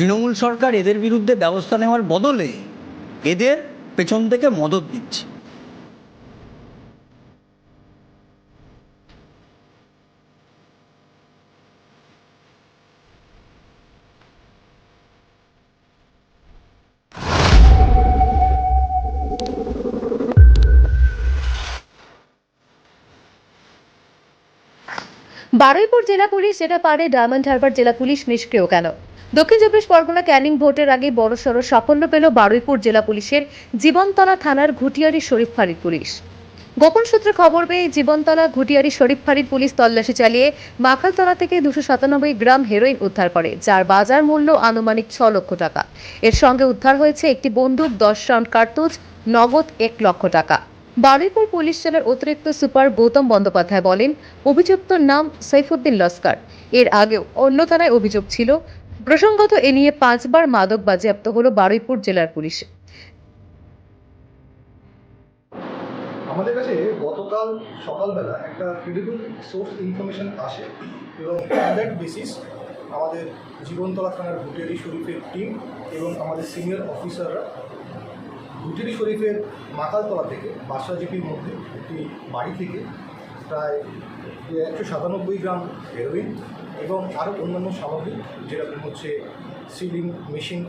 তৃণমূল সরকার এদের বিরুদ্ধে ব্যবস্থা নেওয়ার বদলে এদের পেছন থেকে মদত দিচ্ছে বারুইপুর জেলা পুলিশ যেটা পারে, ডায়মন্ড হারবার জেলা পুলিশ নিষ্ক্রিয় কেন? দক্ষিণ চব্বিশ পরগনা ক্যানিং ভোটের আগে বড়সড় সাফল্য পেল বারুইপুর জেলা পুলিশের জীবনতলা থানার ঘুটিয়ারি শরীফ ফাঁড়ির পুলিশ। গোপন সূত্রে খবর পেয়ে জীবনতলা ঘুটিয়ারি শরীফ ফাঁড়ির পুলিশ তল্লাশি চালিয়ে মাখালতলা থেকে দুশো সাতানব্বই গ্রাম হেরোইন উদ্ধার করে, যার বাজার মূল্য আনুমানিক ছ লক্ষ টাকা। এর সঙ্গে উদ্ধার হয়েছে একটি বন্দুক, দশ রাউন্ড কার্তুজ, নগদ এক লক্ষ টাকা। বারুইপুর পুলিশ জেলার অতিরিক্ত সুপার গৌতম বন্দ্যোপাধ্যায় বলেন, অভিযুক্তর নাম সৈফুদ্দিন লস্কর। এর আগেও অন্য থানায় অভিযোগ ছিল। প্রসঙ্গত, এ নিয়ে পাঁচবার মাদক বাজেয়াপ্ত হলো বারুইপুর জেলার পুলিশ। আমাদের কাছে গতকাল সকালবেলা একটা ক্রেডিবল সোর্স ইনফরমেশন আসে এবং অন দ্যাট বেসিস আমাদের জীবনতলা থানার ভুটেরি শরীফের টিম এবং আমাদের সিনিয়র অফিসাররা ভুটেরি শরীফের মাতালতলা থেকে বাসা জিপির মধ্যে একটি বাড়ি থেকে প্রায় একশো সাতানব্বই গ্রাম হেরোইন এবং আরও অন্যান্য সামগ্রী, যেরকম হচ্ছে সিলিং মেশিন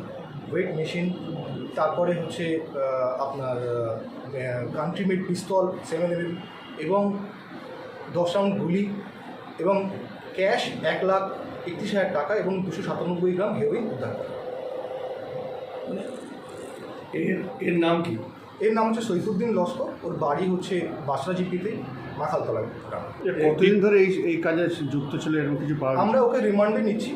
ওয়েট মেশিন তারপরে হচ্ছে আপনার country made pistol seven M এবং দশ রাউন্ড গুলি, এবং ক্যাশ এক লাখ একত্রিশ হাজার টাকা এবং দুশো সাতানব্বই গ্রাম হেরোইন উদ্ধার করে। এর এর নাম কি? এর নাম হচ্ছে সৈফুদ্দিন লস্কর ওর বাড়ি হচ্ছে বাসরা জিপিতে মাথালতলা গ্রাম কতদিন ধরে এই এই কাজে যুক্ত ছিল এরকম কিছু পাওয়া আমরা ওকে রিমান্ডে নিচ্ছি।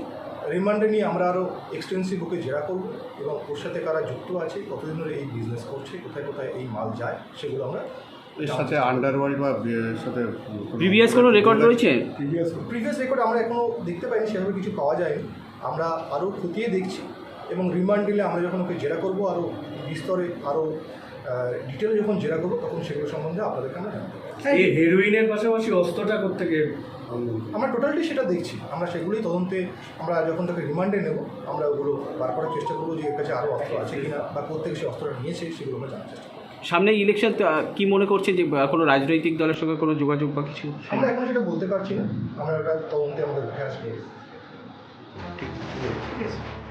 রিমান্ডে নিয়ে আমরা আরও এক্সটেন্সিভ ওকে জেরা করব এবং ওর সাথে কারা যুক্ত আছে কতদিন ধরে এই বিজনেস করছে কোথায় কোথায় এই মাল যায় সেগুলো আমরা এর সাথে আন্ডারওয়ার্ল্ড বা এর সাথে প্রিভিয়াস কোনো রেকর্ড রয়েছে? প্রিভিয়াস প্রিভিয়াস রেকর্ড আমরা এখনও দেখতে পাইনি সেভাবে কিছু পাওয়া যায়নি। আমরা আরও খতিয়ে দেখছি। এবং রিমান্ড দিলে আমরা যখন ওকে জেরা করব আরও বিস্তরে আরও ডিটেলে যখন জেরা করব তখন সেগুলো সম্বন্ধে আপনাদেরকে আমরা জানাব। এই হেরোইনের পাশাপাশি অস্ত্রটা কোথেকে আমরা টোটালি সেটা দেখছি। আমরা সেগুলোই তদন্তে আমরা যখন তাকে রিমান্ডে নেব আমরা ওগুলো বার করার চেষ্টা করব যে এর কাছে আরও অস্ত্র আছে কিনা বা কোথেকে সে অস্ত্রটা নিয়েছে সেগুলো আমরা জানার চেষ্টা করব। সামনে ইলেকশন কি মনে করছে যে কোনো রাজনৈতিক দলের সঙ্গে কোনো যোগাযোগ বা কিছু? আমরা এখন সেটা বলতে পারছি না। আমরা তদন্তে আমাদের ঠিক নিয়ে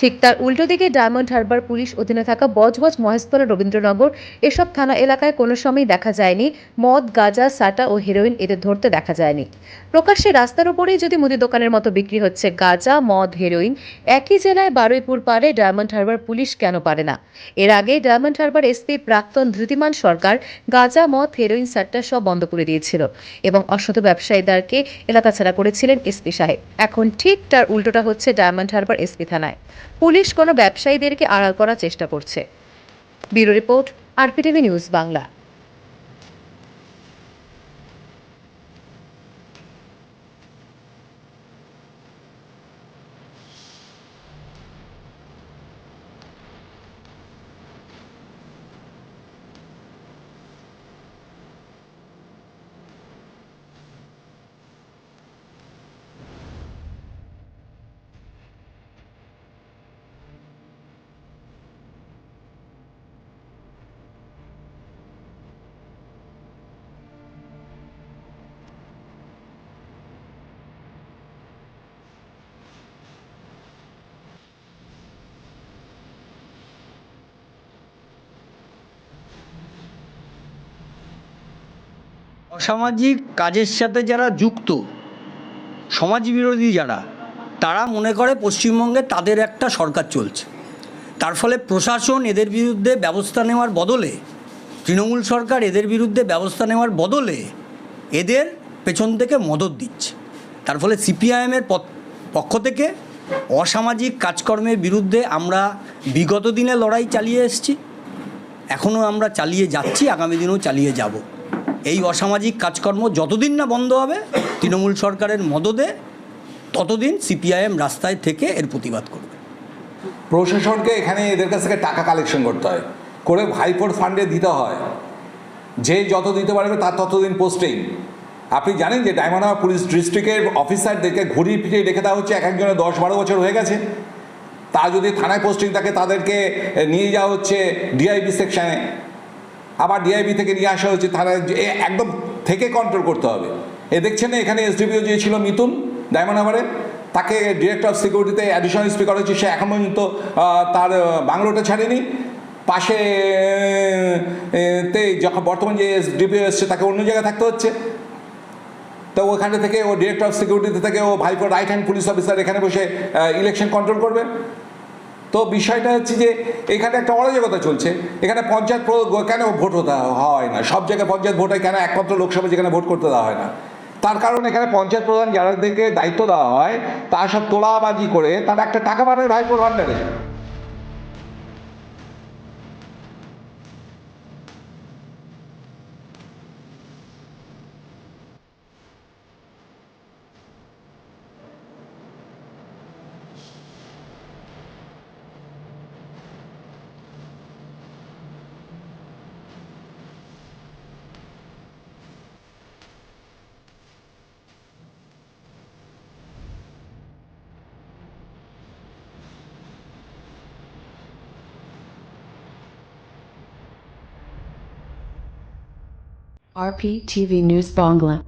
ঠিক তার উল্টো দিকে ডায়মন্ড হারবার পুলিশ অধীনে থাকা বজবজ মহেশতলা রবীন্দ্রনগর, এসব থানা এলাকায় কোনো সময়ই দেখা যায়নি। মদ, গাঁজা, সাটা ও হেরোইন এদের ধরতে দেখা যায়নি। প্রকাশ্যে রাস্তার উপরেই যদি মুদি দোকানের মতো বিক্রি হচ্ছে গাঁজা, মদ, হেরোইন, একই জেলায় বারুইপুর পারে ডায়মন্ড হারবার পুলিশ কেন পারে না? এর আগে ডায়মন্ড হারবার এসপি প্রাক্তন ধৃতিমান সরকার গাঁজা, মদ, হেরোইন সাট্টা সব বন্ধ করে দিয়েছিল এবং অসৎ ব্যবসায়ীদেরকে এলাকা ছাড়া করেছিলেন এসপি সাহেব। এখন ঠিক তার উল্টোটা হচ্ছে ডায়মন্ড হারবার এসপি থানায়। পুলিশ কোনো ব্যবসায়ীদেরকে আড়াল করার চেষ্টা করছে। Bureau report RPTV news Bangla. অসামাজিক কাজের সাথে যারা যুক্ত সমাজ বিরোধী যারা, তারা মনে করে পশ্চিমবঙ্গে তাদের একটা সরকার চলছে। তার ফলে প্রশাসন এদের বিরুদ্ধে ব্যবস্থা নেওয়ার বদলে, তৃণমূল সরকার এদের বিরুদ্ধে ব্যবস্থা নেওয়ার বদলে এদের পেছন থেকে মদত দিচ্ছে। তার ফলে সিপিআইএমের পক্ষ থেকে অসামাজিক কাজকর্মের বিরুদ্ধে আমরা বিগত দিনে লড়াই চালিয়ে এসেছি। এখনও আমরা চালিয়ে যাচ্ছি, আগামী দিনেও চালিয়ে যাব। এই অসামাজিক কাজকর্ম যতদিন না বন্ধ হবে, তৃণমূল সরকারের মদদে ততদিন সিপিআইএম রাস্তায় থেকে এর প্রতিবাদ করবে। প্রশাসনকে এখানে এদের কাছ থেকে টাকা কালেকশন করতে হয়। করে ভাইপোর ফান্ডে দিতে হয়। যে যত দিতে পারবে তার ততদিন পোস্টিং আপনি জানেন যে ডায়মন্ডহাওয়া পুলিশ ডিস্ট্রিক্টের অফিসারদেরকে ঘুরিয়ে ফিরিয়ে রেখে দেওয়া হচ্ছে এক একজনের দশ বারো বছর হয়ে গেছে। তা যদি থানায় পোস্টিং থাকে, তাদেরকে নিয়ে যাওয়া হচ্ছে ডিআইবি সেকশানে আবার ডিআইবি থেকে নিয়ে আসা হচ্ছে থানায় একদম থেকে কন্ট্রোল করতে হবে। এ দেখছেন এখানে এসডিপিও যে ছিল মিতুন ডায়মন্ড তাকে ডিরেক্টর অফ সিকিউরিটিতে অ্যাডিশনাল স্পিকার হচ্ছে সে এখন পর্যন্ত তার বাংলোটা ছাড়েনি। পাশে তে যখন বর্তমান যে এসডিপিও এসছে, তাকে অন্য জায়গায় থাকতে হচ্ছে। তো ওখানে থেকে ও ডিরেক্টর অফ সিকিউরিটিতে থেকে ও ভাইপো রাইট হ্যান্ড পুলিশ অফিসার এখানে বসে ইলেকশন কন্ট্রোল করবে। তো বিষয়টা হচ্ছে যে এখানে একটা অরাজকতা চলছে। এখানে পঞ্চায়েত কেন ভোট হতে হয় না? সব জায়গায় পঞ্চায়েত ভোট হয় কেন একমাত্র লোকসভা যেখানে ভোট করতে দেওয়া হয় না? তার কারণ এখানে পঞ্চায়েত প্রধান যাদেরকে দায়িত্ব দেওয়া হয়, তা সব তোলাবাজি করে তারা একটা টাকা পাঠায় ভাইপোর ভান্ডারে RPTV News Bangla